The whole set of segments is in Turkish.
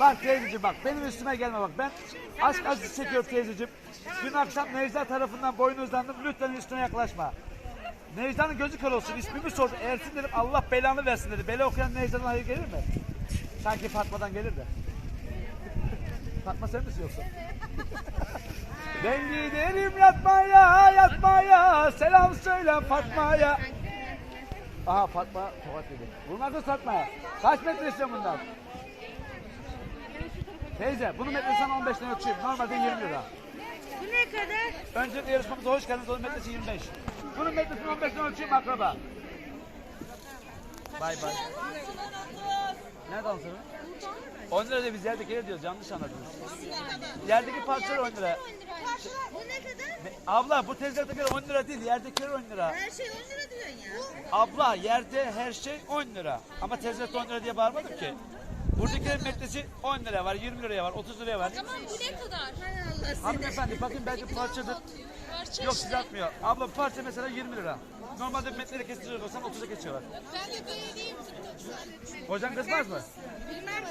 Bak teyzeciğim bak benim üstüme gelme bak. Ben aşk acısı çekiyorum teyzeciğim. Dün akşam Necla tarafından boynuzlandım. Lütfen üstüne yaklaşma. Necla'nın gözü kör olsun. İsmimi sordu. Ersin dedim Allah belanı versin dedi. Bela okuyan Necla'dan hayır gelir mi? Sanki Fatma'dan gelir de. Fatma sen misin yoksa? ben giderim yatmaya yatmaya selam söyle Fatma'ya. Aha Fatma tokat dedi. Vurma kız Fatma'ya. Kaç metre istiyorsun bundan? Teyze bunun metresinden 15 lira ölçeyim. Normalde 20 lira. Bu ne kadar? Öncelikle yarışmamıza hoş geldiniz. Onun metresi 25. Bunun metresini 15 lira ölçeyim akraba. Bay bay. Ne dansı? 10 lira da biz yerdeki diyoruz. Yanlış anladınız. Yerdeki parçalar 10 lira. Bu ne kadar? Ne- Abla bu tezgahtaki 10 lira değil. Yerdekiler 10 lira. Her şey 10 lira diyorsun ya. Abla yerde her şey 10 lira. Ama tezgahta 10 lira diye bağırmadım ki. Buradakilerin metresi 10 lira var, 20 liraya var, 30 liraya var. Tamam bu ne kadar? Hay Allah seni. Hanımefendi bakın belki parçadır. Parça Yok işte. size atmıyor. Abla parça mesela 20 lira. Normalde metrede kestirecek olsan 30'a kesiyorlar. Ben de böyle diyeyim. Kocan kızmaz mı? Bilmem.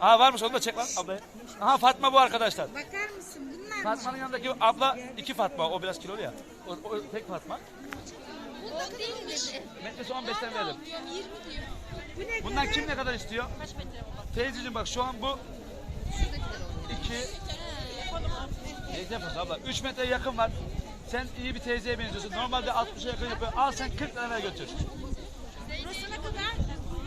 Aa varmış onu da çek lan ablayı. Aha Fatma bu arkadaşlar. Bakar mısın bunlar? mı? Fatma'nın yanındaki abla iki Fatma. O biraz kilolu ya. O, o tek Fatma. Bu değil dedi. Metresi 15'ten verdim. Diyorum 20 diyor. Bu ne Bundan kim ne kadar istiyor? Kaç metre bu? Teyzeciğim bak şu an bu iki Teyze yapıyorsun abla. 3 metre yakın var. Sen iyi bir teyzeye benziyorsun. Normalde 60'a yakın yapıyor. Al sen 40 liraya götür. Burası ne kadar?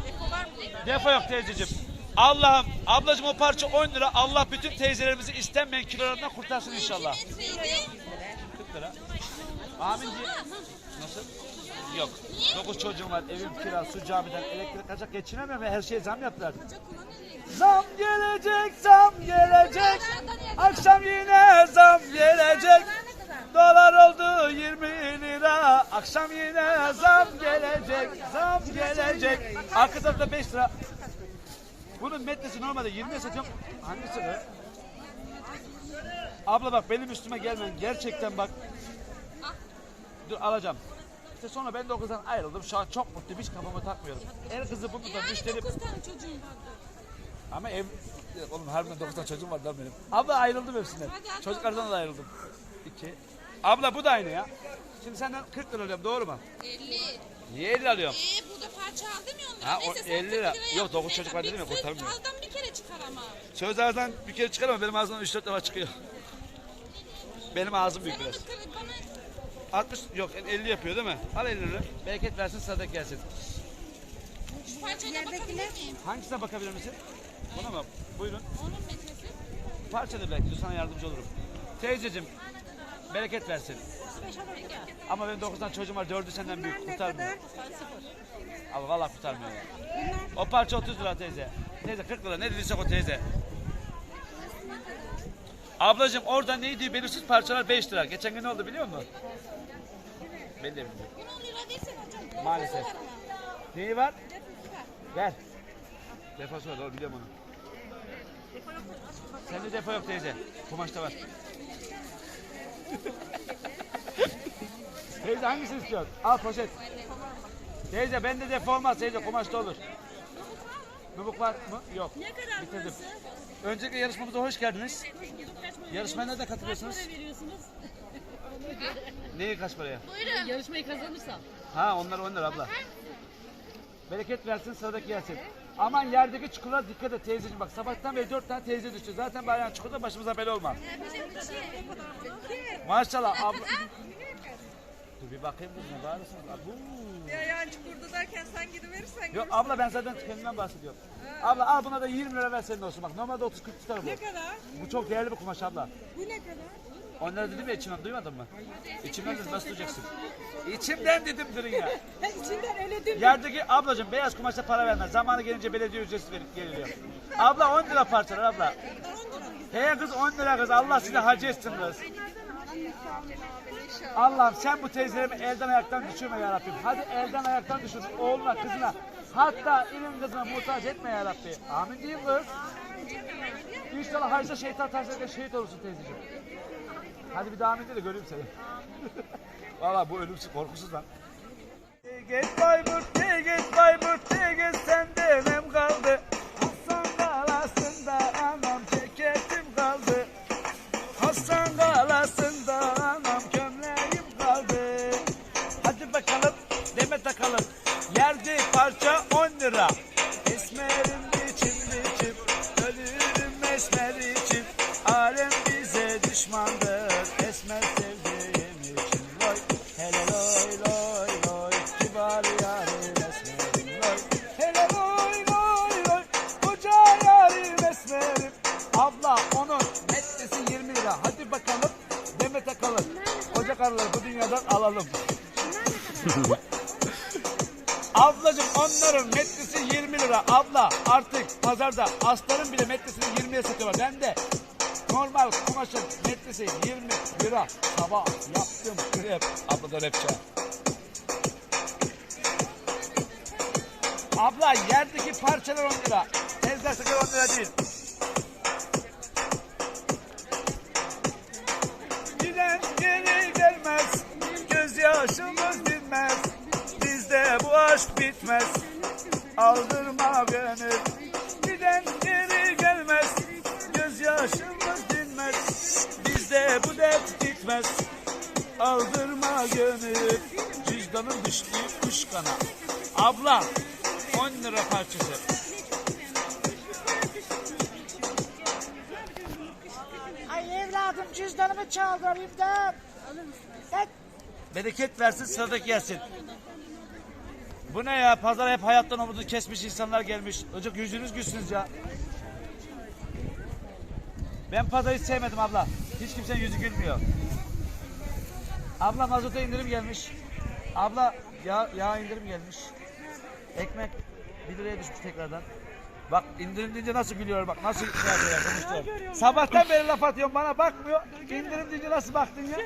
Eko var mı değil? Defo yok teyzeciğim. Allah'ım ablacığım o parça 10 lira. Allah bütün teyzelerimizi istenmeyen kilolarından kurtarsın inşallah. Metreydi. 40 lira. Amin diye. Nasıl? Yok. 9 çocuğum var. Evim kira, su camiden, elektrik kaçak geçinemiyorum ve her şeye zam yaptılar. Zam gelecek, zam gelecek. Akşam yine zam gelecek. Dolar oldu 20 lira. Akşam yine zam gelecek. Zam gelecek. Arka tarafta 5 lira. Bunun metresi normalde 20'ye satıyorum. Hangisi be? Abla bak benim üstüme gelmen gerçekten bak. Dur alacağım. İşte sonra ben de o kızdan ayrıldım. Şu an çok mutluyum. Hiç kafama takmıyorum. El kızı bunu da müşteri... tane çocuğum vardı. Ama ev... Oğlum harbiden 9 tane çocuğum var lan benim. Abla ayrıldım hepsinden. Çocuklardan da ayrıldım. İki. Abla bu da aynı ya. Şimdi senden 40 lira alıyorum doğru mu? 50. Niye 50 alıyorum? Ee burada parça aldım ya 10 lira. Ha, o Neyse sen 50 lira. 40 Yok, yaptın. dokuz Neyse, çocuk var dedim ya, söz kurtarmıyor. Ağızdan bir kere çıkar ama. Söz ağzından bir kere çıkar ama benim ağzımdan 3-4 defa çıkıyor. Benim ağzım büyük Sen biraz. Onu kırık bana 60 yok 50 yapıyor değil mi? Al 50 lira. Bereket versin sadık gelsin. şu parçaya bakabilir miyim? Hangisine bakabilir misin? Buna mı? Buyurun. Onun metresi. Parçadır belki de sana yardımcı olurum. Teyzeciğim bereket versin. Ama benim 9 tane çocuğum var 4'ü senden büyük kurtarmıyor. Ama vallahi kurtarmıyor ya. O parça 30 lira teyze. Teyze 40 lira ne dediysek o teyze. Ablacığım orada neydi belirsiz parçalar 5 lira. Geçen gün ne oldu biliyor musun? Ben de bilmiyorum. Bunu 10 lira değilse hocam. Maalesef. Neyi var? Ver. Deposu var doğru biliyorum onu. Sende depo yok teyze. Kumaşta var. teyze hangisini istiyorsun? Al poşet. Teyze bende depo olmaz teyze kumaşta olur. Nubuk var mı? Yok. Ne kadar Bitirdim. burası? Öncelikle yarışmamıza hoş geldiniz. Yarışmaya nerede katılıyorsunuz? veriyorsunuz? Neyi kaç paraya? Buyurun. Yarışmayı kazanırsam. Ha onlar onlar abla. Bereket versin sıradaki gelsin. Aman yerdeki çukura dikkat et teyzeciğim bak sabahtan beri dört tane teyze düştü. Zaten bayağı çukurda başımıza bela olmaz. Maşallah abla. Dur bir bakayım kız ne bağırırsın? Abu. Ya yani çukurda derken sen gidiverirsen Yok abla ben zaten kendimden bahsediyorum. Abla al buna da 20 lira ver senin olsun bak. Normalde 30-40 tutar bu. ne kadar? Bu çok değerli bir kumaş abla. Bu ne kadar? Onları dedim ya içimden duymadın mı? İçimden dedim nasıl duyacaksın? İçimden dedim durun ya. İçinden öyle değil. Yerdeki ablacığım beyaz kumaşta para vermez. Zamanı gelince belediye ücretsiz verip geliliyor. Abla 10 lira parçalar abla. Hey kız 10 lira kız Allah size hacı etsin kız. Allah'ım sen bu teyzelerimi elden ayaktan düşürme ya Rabbim. Hadi elden ayaktan düşür oğluna kızına. Hatta ilin kızına muhtaç etme ya Rabbi. Amin diyeyim kız. İnşallah hacda şeytan taşlarken şehit olursun teyzeciğim. Hadi bir devam edin de göreyim seni. Valla bu ölümsüz korkusuz lan. Get Bayburt, get Bayburt, get sende nem kaldı. Hasan kalasında anam ceketim kaldı. Hasan kalasında anam gömleğim kaldı. Hadi bakalım deme takalım. Yerdi parça 10 lira. Hadi bakalım Demet Akalın. Ocak arıları bu dünyadan alalım. Ablacım onların metresi 20 lira. Abla artık pazarda astarın bile metresini 20'ye satıyorlar. Ben de normal kumaşın metresi 20 lira. Sabah yaptım krep. Abla da rapçi. Abla yerdeki parçalar 10 lira. Tezgah sakın 10 lira değil. Aşk bitmez, aldırma gönül. Giden geri gelmez, gözyaşımız dinmez. Bizde bu dert bitmez, aldırma gönül. Cüzdanın düştüğü kuş kana. Abla 10 lira parçası. Ay evladım cüzdanımı çaldı. Ben Bereket versin sıradaki gelsin. Bu ne ya? Pazara hep hayattan umudu kesmiş insanlar gelmiş. Çocuk yüzünüz gülsünüz ya. Ben pazarı hiç sevmedim abla. Hiç kimsenin yüzü gülmüyor. Abla mazota indirim gelmiş. Abla yağ, yağ indirim gelmiş. Ekmek 1 liraya düşmüş tekrardan. Bak indirim deyince nasıl gülüyor bak nasıl şey yapıyor konuşuyor. Sabahtan beri laf atıyorsun bana bakmıyor. İndirim deyince nasıl baktın ya?